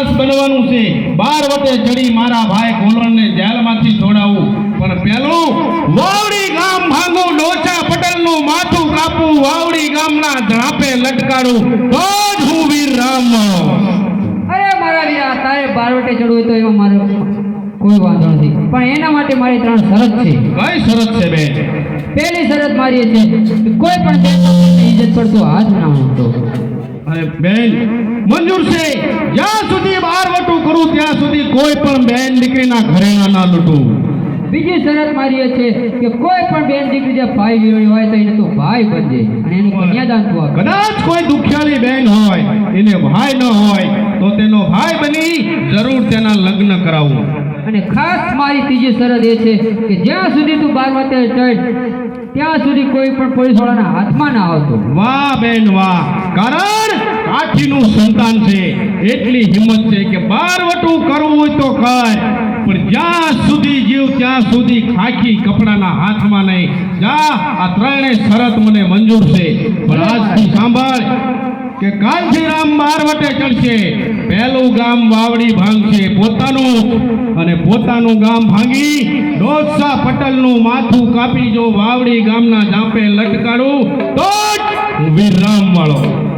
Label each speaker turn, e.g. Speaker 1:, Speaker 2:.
Speaker 1: માણસ બનવાનું છે. બાર વટે ચડી મારા ભાઈ કોલરણને જેલમાંથી છોડાવું. પણ પેલું વાવડી ગામ ભાંગું ડોચા પટેલનું માથું કાપું વાવડી ગામના ઝાપે લટકાડું. તો જ હું વીર રામ
Speaker 2: અરે મારા વીરા તારે બારવટે ચડવું હોય તો એવો મારો કોઈ વાંધો નથી. પણ એના માટે મારી ત્રણ શરત છે.
Speaker 1: કઈ શરત છે બેન?
Speaker 2: પહેલી શરત મારી છે કોઈ પણ ઇજ્જત પડતો હાથ ના મૂકતો
Speaker 1: અરે બેન મંજૂર છે. જ્યાં સુધી બાર વટું કરું ત્યાં સુધી કોઈ પણ બેન દીકરીના ઘરેણા ના લૂંટું.
Speaker 2: બીજી શરત મારી એ છે કે કોઈ પણ બેન દીકરી જે ભાઈ વિરોધી હોય તો એને તો ભાઈ બનજે અને એનું કન્યાદાન તો
Speaker 1: કદાચ કોઈ દુખિયાળી બેન હોય એને ભાઈ ન હોય તો તેનો ભાઈ બની જરૂર તેના લગ્ન કરાવવું
Speaker 2: અને ખાસ મારી ત્રીજી શરત એ છે કે જ્યાં સુધી તું બાર વાતે ત્યાં સુધી કોઈ પણ પોલીસ વાળાના હાથમાં ના આવતો.
Speaker 1: વાહ બેન વાહ. કારણ કાઠીનું સંતાન છે. એટલી હિંમત છે કે બારવટું કરવું હોય તો કર. પણ જ્યાં સુધી જીવ, ત્યાં સુધી ખાખી કપડાના હાથમાં નહીં. જા, આ ત્રણેય શરત મને મંજૂર છે. પણ આજથી સાંભળ કે કાંજીરામ રામ બારવટે ચડશે. પહેલું ગામ વાવડી ભાંગશે પોતાનું અને પોતાનું ગામ ભાંગી ડોસા પટેલનું માથું કાપી જો વાવડી ગામના જાપે લટકાડું તો જ હું વાળો.